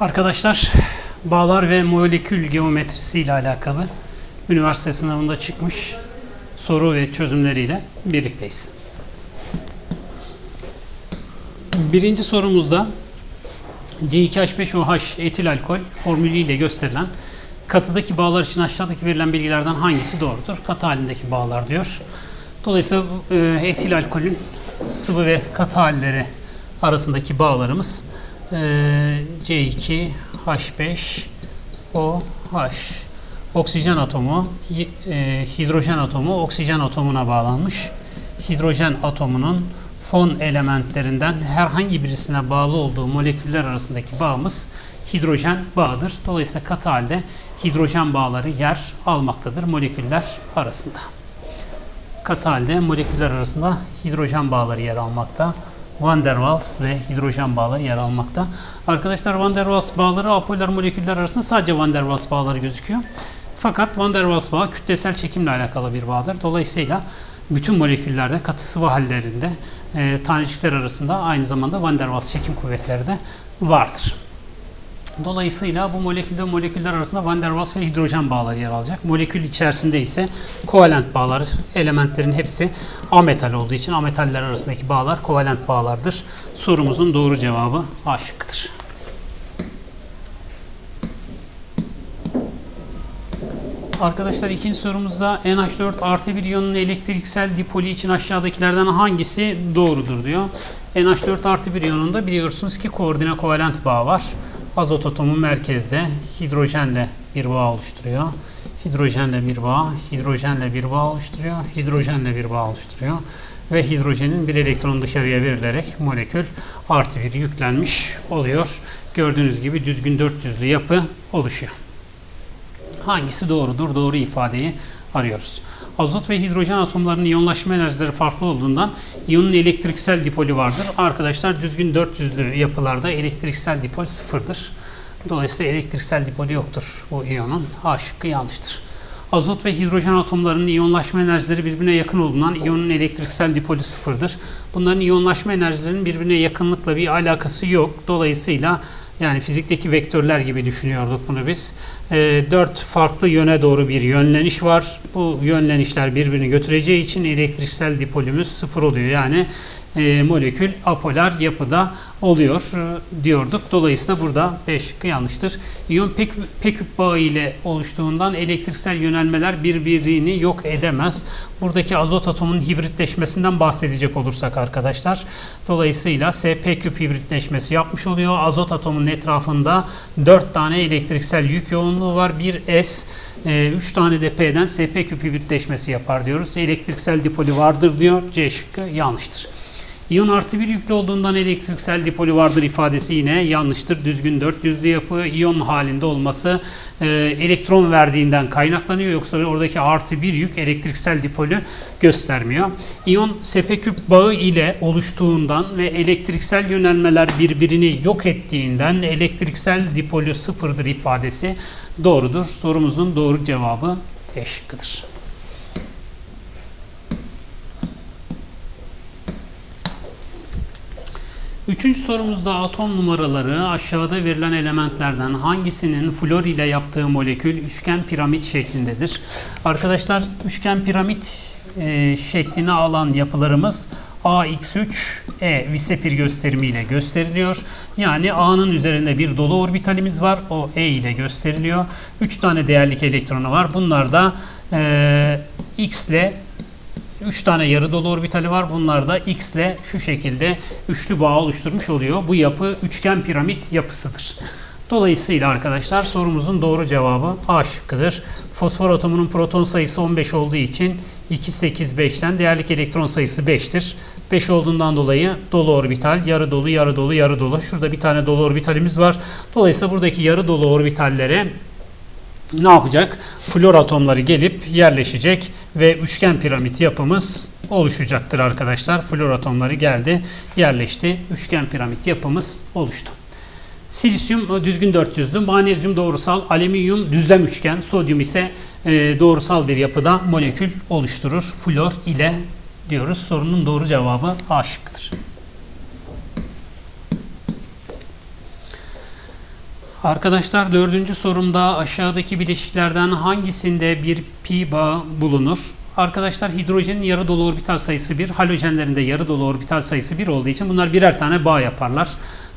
Arkadaşlar bağlar ve molekül geometrisi ile alakalı üniversite sınavında çıkmış soru ve çözümleriyle birlikteyiz. Birinci sorumuzda C2H5OH etil alkol formülüyle gösterilen katıdaki bağlar için aşağıdaki verilen bilgilerden hangisi doğrudur? Katı halindeki bağlar diyor. Dolayısıyla e, etil alkolün sıvı ve katı halleri arasındaki bağlarımız e, C2H5OH oksijen atomu e, hidrojen atomu oksijen atomuna bağlanmış. Hidrojen atomunun fon elementlerinden herhangi birisine bağlı olduğu moleküller arasındaki bağımız hidrojen bağıdır. Dolayısıyla katı halde hidrojen bağları yer almaktadır moleküller arasında. Katı halde moleküller arasında hidrojen bağları yer almakta. Van der Waals ve hidrojen bağları yer almakta. Arkadaşlar Van der Waals bağları apolar moleküller arasında sadece Van der Waals bağları gözüküyor. Fakat Van der Waals bağı kütlesel çekimle alakalı bir bağdır. Dolayısıyla bütün moleküllerde katı sıvı hallerinde e, tanecikler arasında aynı zamanda Van der Waals çekim kuvvetleri de vardır. Dolayısıyla bu molekülde moleküller arasında Van der Waals ve hidrojen bağları yer alacak. Molekül içerisinde ise kovalent bağlar, elementlerin hepsi ametal olduğu için ametaller arasındaki bağlar kovalent bağlardır. Sorumuzun doğru cevabı A şıkkıdır. Arkadaşlar ikinci sorumuzda NH4 artı bir iyonun elektriksel dipoli için aşağıdakilerden hangisi doğrudur diyor. NH4 artı bir iyonunda biliyorsunuz ki koordine kovalent bağ var. Azot atomu merkezde hidrojenle bir bağ oluşturuyor. Hidrojenle bir bağ, hidrojenle bir bağ oluşturuyor, hidrojenle bir bağ oluşturuyor. Ve hidrojenin bir elektron dışarıya verilerek molekül artı bir yüklenmiş oluyor. Gördüğünüz gibi düzgün 400'lü yapı oluşuyor. Hangisi doğrudur? Doğru ifadeyi arıyoruz. Azot ve hidrojen atomlarının iyonlaşma enerjileri farklı olduğundan iyonun elektriksel dipoli vardır. Arkadaşlar düzgün 400'lü yapılarda elektriksel dipol sıfırdır. Dolayısıyla elektriksel dipoli yoktur bu iyonun. A şıkkı yanlıştır. Azot ve hidrojen atomlarının iyonlaşma enerjileri birbirine yakın olduğundan iyonun elektriksel dipoli sıfırdır. Bunların iyonlaşma enerjilerinin birbirine yakınlıkla bir alakası yok. Dolayısıyla yani fizikteki vektörler gibi düşünüyorduk bunu biz. E, dört farklı yöne doğru bir yönleniş var. Bu yönlenişler birbirini götüreceği için elektriksel dipolümüz sıfır oluyor. Yani e, molekül apolar yapıda oluyor e, diyorduk. Dolayısıyla burada B şıkkı yanlıştır. İyon pek, peküp bağı ile oluştuğundan elektriksel yönelmeler birbirini yok edemez. Buradaki azot atomunun hibritleşmesinden bahsedecek olursak arkadaşlar. Dolayısıyla SP küp hibritleşmesi yapmış oluyor. Azot atomunun etrafında 4 tane elektriksel yük yoğunluğu var. Bir S, 3 tane de P'den SP küp hibritleşmesi yapar diyoruz. Elektriksel dipoli vardır diyor. C şıkkı yanlıştır. İyon artı bir yüklü olduğundan elektriksel dipoli vardır ifadesi yine yanlıştır. Düzgün 400'lü yapı iyon halinde olması e, elektron verdiğinden kaynaklanıyor. Yoksa oradaki artı bir yük elektriksel dipolü göstermiyor. İyon sepe küp bağı ile oluştuğundan ve elektriksel yönelmeler birbirini yok ettiğinden elektriksel dipolü sıfırdır ifadesi doğrudur. Sorumuzun doğru cevabı E şıkkıdır. Üçüncü sorumuzda atom numaraları aşağıda verilen elementlerden hangisinin flor ile yaptığı molekül üçgen piramit şeklindedir? Arkadaşlar üçgen piramit e, şeklini alan yapılarımız AX3E visepir gösterimiyle gösteriliyor. Yani A'nın üzerinde bir dolu orbitalimiz var. O E ile gösteriliyor. 3 tane değerlik elektronu var. Bunlar da e, X ile 3 tane yarı dolu orbitali var. Bunlar da X ile şu şekilde üçlü bağ oluşturmuş oluyor. Bu yapı üçgen piramit yapısıdır. Dolayısıyla arkadaşlar sorumuzun doğru cevabı A şıkkıdır. Fosfor atomunun proton sayısı 15 olduğu için 2, 8, 5'ten değerlik elektron sayısı 5'tir. 5 olduğundan dolayı dolu orbital, yarı dolu, yarı dolu, yarı dolu. Şurada bir tane dolu orbitalimiz var. Dolayısıyla buradaki yarı dolu orbitallere ne yapacak? Flor atomları gelip yerleşecek ve üçgen piramit yapımız oluşacaktır arkadaşlar. Flor atomları geldi, yerleşti. Üçgen piramit yapımız oluştu. Silisyum düzgün 400'lü, manezyum doğrusal, alüminyum düzlem üçgen, sodyum ise e, doğrusal bir yapıda molekül oluşturur. Flor ile diyoruz. Sorunun doğru cevabı A şıkkıdır. Arkadaşlar dördüncü sorumda aşağıdaki bileşiklerden hangisinde bir pi bağı bulunur? Arkadaşlar hidrojenin yarı dolu orbital sayısı 1, halojenlerin de yarı dolu orbital sayısı 1 olduğu için bunlar birer tane bağ yaparlar.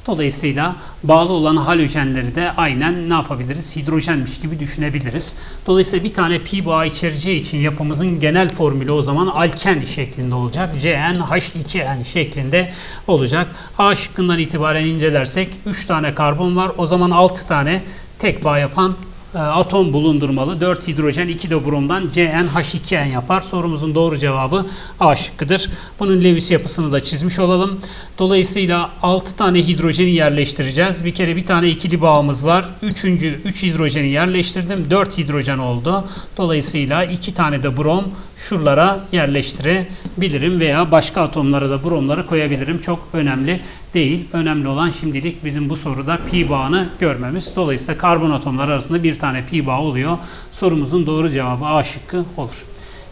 Dolayısıyla bağlı olan halojenleri de aynen ne yapabiliriz? Hidrojenmiş gibi düşünebiliriz. Dolayısıyla bir tane pi bağı içereceği için yapımızın genel formülü o zaman alken şeklinde olacak. CnH2n şeklinde olacak. A şıkkından itibaren incelersek 3 tane karbon var. O zaman 6 tane tek bağ yapan atom bulundurmalı. 4 hidrojen 2 de bromdan CnH2n yapar. Sorumuzun doğru cevabı A şıkkıdır. Bunun Lewis yapısını da çizmiş olalım. Dolayısıyla 6 tane hidrojeni yerleştireceğiz. Bir kere bir tane ikili bağımız var. Üçüncü 3 üç hidrojeni yerleştirdim. 4 hidrojen oldu. Dolayısıyla 2 tane de brom şuralara yerleştirebilirim veya başka atomlara da bromları koyabilirim. Çok önemli değil. Önemli olan şimdilik bizim bu soruda pi bağını görmemiz. Dolayısıyla karbon atomları arasında bir tane pi bağı oluyor. Sorumuzun doğru cevabı A şıkkı olur.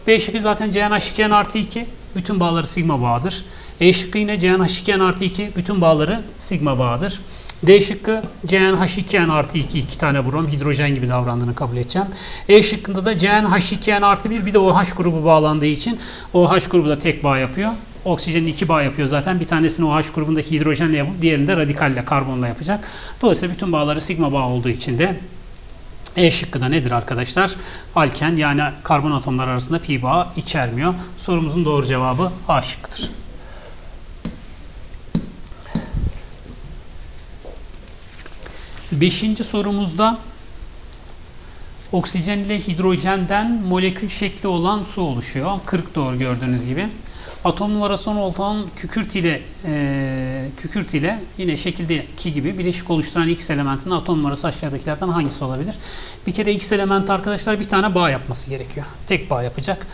B şıkkı zaten CnH2n artı 2. Bütün bağları sigma bağıdır. E şıkkı yine CnH2n artı 2. Bütün bağları sigma bağıdır. D şıkkı CnH2n artı 2 iki tane brom hidrojen gibi davrandığını kabul edeceğim. E şıkkında da CnH2n artı 1 bir de OH grubu bağlandığı için OH grubu da tek bağ yapıyor. Oksijenin iki bağ yapıyor zaten. Bir tanesini OH grubundaki hidrojenle yapıp diğerini de radikalle karbonla yapacak. Dolayısıyla bütün bağları sigma bağ olduğu için de e şıkkı da nedir arkadaşlar? Alken yani karbon atomlar arasında pi bağı içermiyor. Sorumuzun doğru cevabı A şıkkıdır. Beşinci sorumuzda oksijen ile hidrojenden molekül şekli olan su oluşuyor. 40 doğru gördüğünüz gibi. Atom numarası 16 olan kükürt ile e, kükürt ile yine şekildeki gibi bileşik oluşturan X elementinin atom numarası aşağıdakilerden hangisi olabilir? Bir kere X elementi arkadaşlar bir tane bağ yapması gerekiyor. Tek bağ yapacak.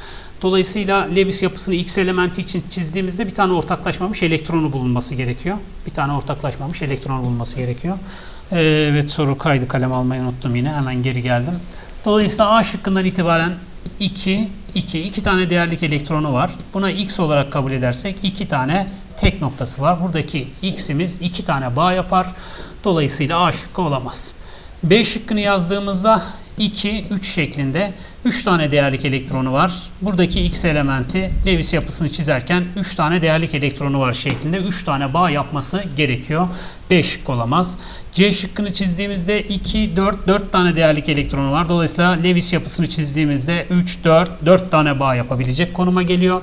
Dolayısıyla Lewis yapısını X elementi için çizdiğimizde bir tane ortaklaşmamış elektronu bulunması gerekiyor. Bir tane ortaklaşmamış elektron bulunması gerekiyor. Ee, evet soru kaydı kalem almayı unuttum yine. Hemen geri geldim. Dolayısıyla A şıkkından itibaren 2, 2, 2 tane değerlik elektronu var. Buna X olarak kabul edersek 2 tane tek noktası var. Buradaki X'imiz 2 tane bağ yapar. Dolayısıyla A şıkkı olamaz. B şıkkını yazdığımızda 2, 3 şeklinde 3 tane değerlik elektronu var. Buradaki X elementi Lewis yapısını çizerken 3 tane değerlik elektronu var şeklinde 3 tane bağ yapması gerekiyor. B şık olamaz. C şıkkını çizdiğimizde 2, 4, 4 tane değerlik elektronu var. Dolayısıyla Lewis yapısını çizdiğimizde 3, 4, 4 tane bağ yapabilecek konuma geliyor.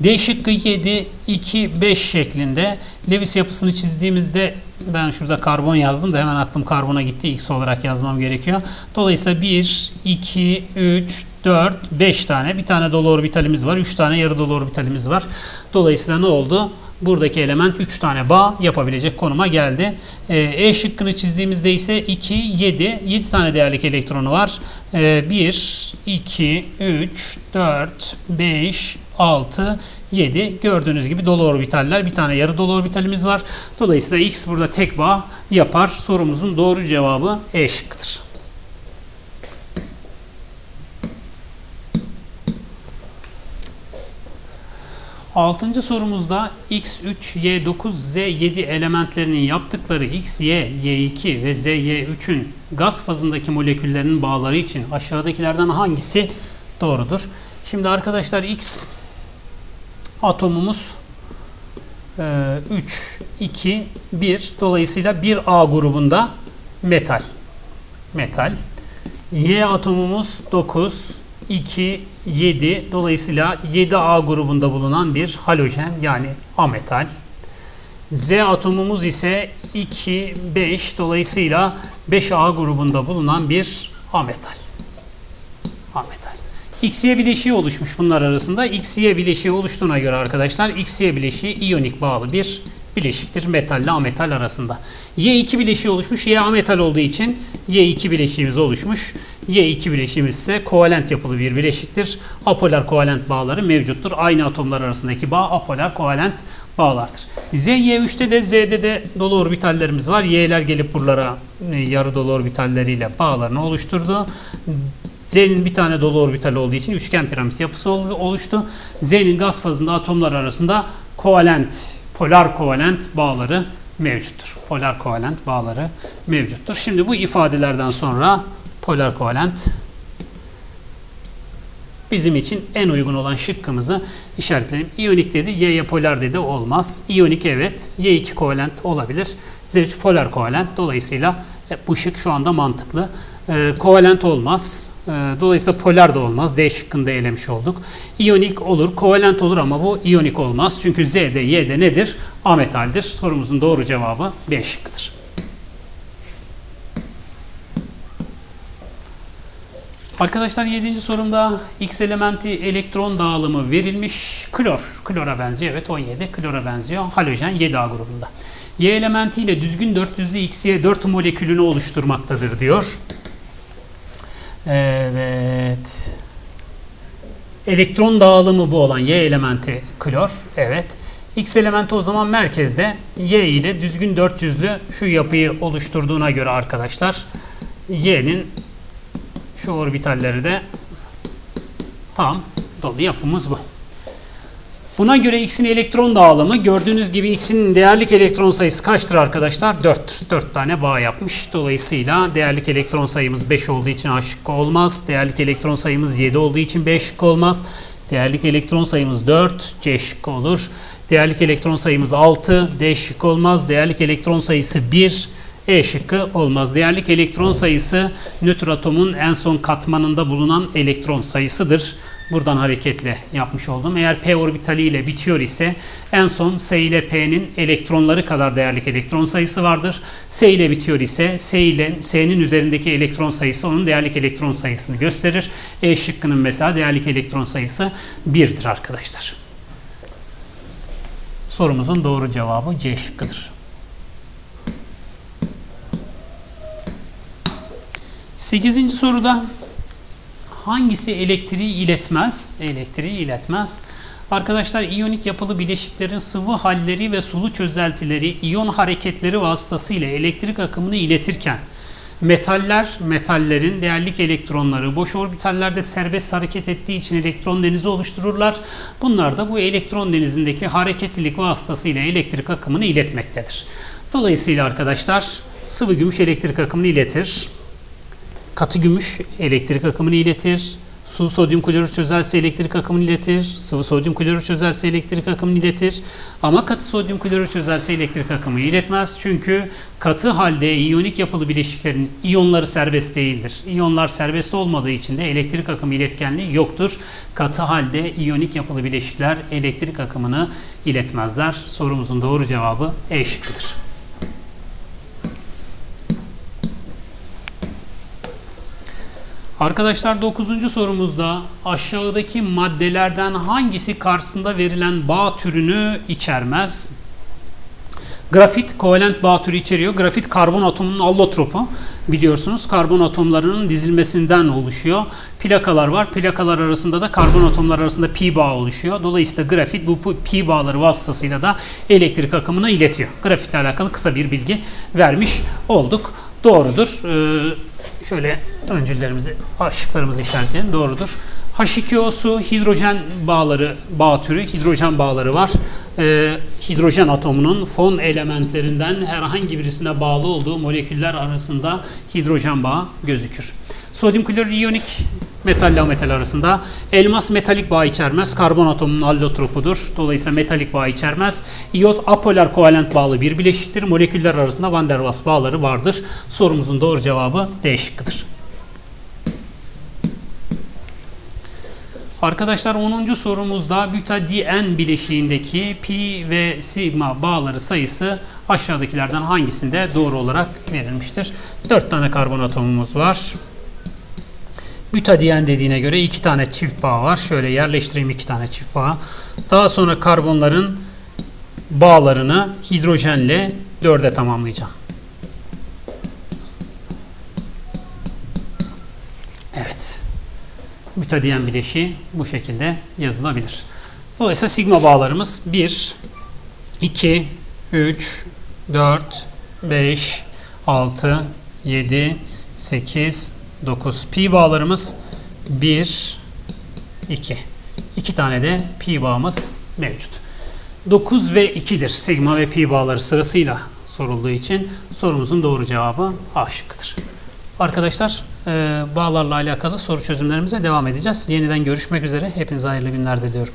D şıkkı 7, 2, 5 şeklinde Lewis yapısını çizdiğimizde ben şurada karbon yazdım da hemen aklım karbona gitti. X olarak yazmam gerekiyor. Dolayısıyla 1, 2, 3, 4, 5 tane. Bir tane dolu orbitalimiz var. 3 tane yarı dolu orbitalimiz var. Dolayısıyla ne oldu? Buradaki element 3 tane bağ yapabilecek konuma geldi. E şıkkını çizdiğimizde ise 2, 7. 7 tane değerlik elektronu var. 1, 2, 3, 4, 5, 6, 7. Gördüğünüz gibi dolu orbitaller. Bir tane yarı dolu orbitalimiz var. Dolayısıyla X burada tek bağ yapar. Sorumuzun doğru cevabı E şıkkıdır. Altıncı sorumuzda X, 3, Y, 9, Z, 7 elementlerinin yaptıkları X, Y, Y2 ve Z, Y3'ün gaz fazındaki moleküllerinin bağları için aşağıdakilerden hangisi doğrudur? Şimdi arkadaşlar X atomumuz 3, 2, 1 dolayısıyla 1A grubunda metal. Metal. Y atomumuz 9, 2, 7 dolayısıyla 7A grubunda bulunan bir halojen yani ametal. Z atomumuz ise 2, 5 dolayısıyla 5A grubunda bulunan bir ametal. Ametal. XY bileşiği oluşmuş bunlar arasında. XY bileşiği oluştuğuna göre arkadaşlar XY bileşiği iyonik bağlı bir bileşiktir metal ile ametal arasında. Y2 bileşiği oluşmuş. Y ametal olduğu için Y2 bileşiğimiz oluşmuş. Y2 bileşiğimiz ise kovalent yapılı bir bileşiktir. Apolar kovalent bağları mevcuttur. Aynı atomlar arasındaki bağ apolar kovalent bağlardır. Z, Y3'te de Z'de de dolu orbitallerimiz var. Y'ler gelip buralara e, yarı dolu orbitalleriyle bağlarını oluşturdu. Z'nin bir tane dolu orbital olduğu için üçgen piramit yapısı oluştu. Z'nin gaz fazında atomlar arasında kovalent, polar kovalent bağları mevcuttur. Polar kovalent bağları mevcuttur. Şimdi bu ifadelerden sonra polar kovalent bizim için en uygun olan şıkkımızı işaretleyelim. İyonik dedi, Y'ye polar dedi olmaz. İyonik evet, Y2 kovalent olabilir. Z3 polar kovalent. Dolayısıyla e, bu şık şu anda mantıklı. E, kovalent olmaz. E, dolayısıyla polar da olmaz. D şıkkında elemiş olduk. İyonik olur, kovalent olur ama bu iyonik olmaz. Çünkü Z'de, Y'de nedir? Ametaldir. Sorumuzun doğru cevabı B şıkkıdır. Arkadaşlar 7. sorumda X elementi elektron dağılımı verilmiş. Klor. Klora benziyor. Evet 17. Klora benziyor. Halojen 7A grubunda. Y elementi ile düzgün 400'lü XY4 molekülünü oluşturmaktadır diyor. Evet. Elektron dağılımı bu olan Y elementi klor. Evet. X elementi o zaman merkezde Y ile düzgün 400'lü şu yapıyı oluşturduğuna göre arkadaşlar Y'nin şu orbitalleri de tam dolu yapımız bu. Buna göre X'in elektron dağılımı gördüğünüz gibi X'in değerlik elektron sayısı kaçtır arkadaşlar? 4'tür. 4 tane bağ yapmış. Dolayısıyla değerlik elektron sayımız 5 olduğu için A olmaz. Değerlik elektron sayımız 7 olduğu için B şıkkı olmaz. Değerlik elektron sayımız 4, C şıkkı olur. Değerlik elektron sayımız 6, D şıkkı olmaz. Değerlik elektron sayısı 1, e şıkkı olmaz. Değerlik elektron sayısı nötr atomun en son katmanında bulunan elektron sayısıdır. Buradan hareketle yapmış oldum. Eğer p orbitali ile bitiyor ise en son S ile P'nin elektronları kadar değerlik elektron sayısı vardır. S ile bitiyor ise S ile S'nin üzerindeki elektron sayısı onun değerlik elektron sayısını gösterir. E şıkkının mesela değerlik elektron sayısı 1'dir arkadaşlar. Sorumuzun doğru cevabı C şıkkıdır. 8. soruda hangisi elektriği iletmez? Elektriği iletmez. Arkadaşlar iyonik yapılı bileşiklerin sıvı halleri ve sulu çözeltileri iyon hareketleri vasıtasıyla elektrik akımını iletirken metaller, metallerin değerlik elektronları boş orbitallerde serbest hareket ettiği için elektron denizi oluştururlar. Bunlar da bu elektron denizindeki hareketlilik vasıtasıyla elektrik akımını iletmektedir. Dolayısıyla arkadaşlar sıvı gümüş elektrik akımını iletir. Katı gümüş elektrik akımını iletir. Su sodyum klorür çözelsi elektrik akımını iletir. Sıvı sodyum klorür çözelsi elektrik akımını iletir. Ama katı sodyum klorür çözelsi elektrik akımını iletmez. Çünkü katı halde iyonik yapılı bileşiklerin iyonları serbest değildir. İyonlar serbest olmadığı için de elektrik akımı iletkenliği yoktur. Katı halde iyonik yapılı bileşikler elektrik akımını iletmezler. Sorumuzun doğru cevabı E şıkkıdır. Arkadaşlar 9. sorumuzda aşağıdaki maddelerden hangisi karşısında verilen bağ türünü içermez? Grafit kovalent bağ türü içeriyor. Grafit karbon atomunun allotropu. Biliyorsunuz karbon atomlarının dizilmesinden oluşuyor. Plakalar var. Plakalar arasında da karbon atomlar arasında pi bağ oluşuyor. Dolayısıyla grafit bu pi bağları vasıtasıyla da elektrik akımını iletiyor. Grafitle alakalı kısa bir bilgi vermiş olduk. Doğrudur. Ee, şöyle öncüllerimizi, aşıklarımızı işaretleyelim. Doğrudur. H2O hidrojen bağları, bağ türü, hidrojen bağları var. Ee, hidrojen atomunun fon elementlerinden herhangi birisine bağlı olduğu moleküller arasında hidrojen bağı gözükür. Sodyum klorür iyonik metalle metal arasında. Elmas metalik bağ içermez. Karbon atomunun allotropudur. Dolayısıyla metalik bağ içermez. İyot apolar kovalent bağlı bir bileşiktir. Moleküller arasında Van der Waals bağları vardır. Sorumuzun doğru cevabı D şıkkıdır. Arkadaşlar 10. sorumuzda butadien bileşiğindeki pi ve sigma bağları sayısı aşağıdakilerden hangisinde doğru olarak verilmiştir? 4 tane karbon atomumuz var. Butadiyen dediğine göre iki tane çift bağ var. Şöyle yerleştireyim iki tane çift bağ. Daha sonra karbonların bağlarını hidrojenle dörde tamamlayacağım. Evet. Butadiyen bileşiği bu şekilde yazılabilir. Dolayısıyla sigma bağlarımız 1, 2, 3, 4, 5, 6, 7, 8, 9. Pi bağlarımız 1, 2. 2 tane de pi bağımız mevcut. 9 ve 2'dir sigma ve pi bağları sırasıyla. sorulduğu için sorumuzun doğru cevabı A şıkkıdır. Arkadaşlar e, bağlarla alakalı soru çözümlerimize devam edeceğiz. Yeniden görüşmek üzere. Hepinize hayırlı günler diliyorum.